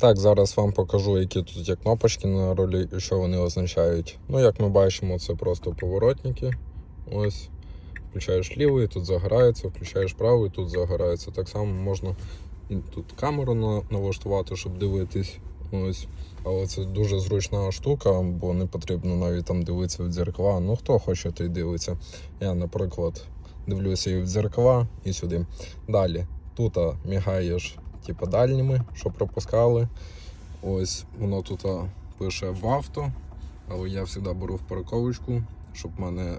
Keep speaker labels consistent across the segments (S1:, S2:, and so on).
S1: Так, зараз вам покажу, які тут є кнопочки на рулі і що вони означають. Ну, як ми бачимо, це просто поворотники. Ось. Включаєш лівий, тут загорається, включаєш правий, тут загорається. Так само можна і тут камеру на- налаштувати, щоб дивитись. Ось. Але це дуже зручна штука, бо не потрібно навіть там дивитися в дзеркала. Ну хто хоче, той дивиться. Я, наприклад, дивлюся і в дзеркала, і сюди. Далі. Тут мігаєш типу, дальніми, що пропускали. Ось воно тут пише в авто, але я завжди беру в парковочку, щоб в мене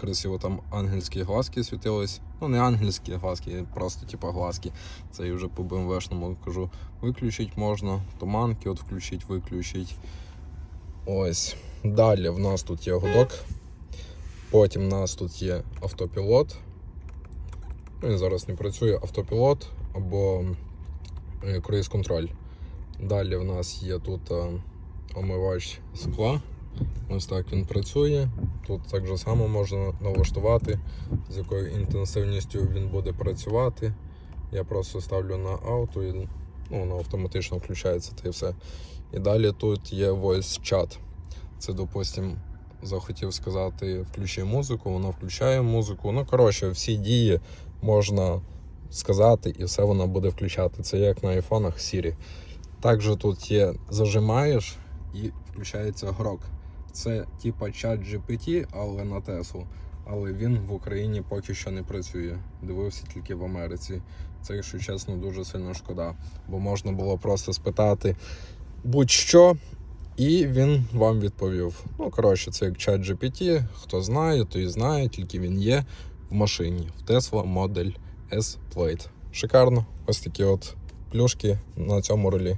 S1: красиво там ангельські глазки світились. Ну, не ангельські глазки, просто типу глазки. Це я вже по БМВшному кажу. Виключити можна, туманки от включить, виключить. Ось. Далі в нас тут є гудок. Потім в нас тут є автопілот. Ну, Він зараз не працює автопілот або е, круїз-контроль. Далі в нас є тут е, омивач скла. Ось так він працює. Тут так же само можна налаштувати, з якою інтенсивністю він буде працювати. Я просто ставлю на авто і ну, воно автоматично включається та і все. І далі тут є voice chat. Це, допустим, захотів сказати включи музику, воно включає музику. Ну, коротше, всі дії можна сказати, і все воно буде включати. Це як на айфонах Siri. Також тут є зажимаєш і включається грок. Це типа чат GPT, але на Теслу. Але він в Україні поки що не працює. Дивився тільки в Америці. Це, якщо чесно, дуже сильно шкода. Бо можна було просто спитати будь-що, і він вам відповів. Ну, коротше, це як чат GPT. Хто знає, той знає, тільки він є в машині. В Tesla Model S Plate. Шикарно. Ось такі от плюшки на цьому рулі.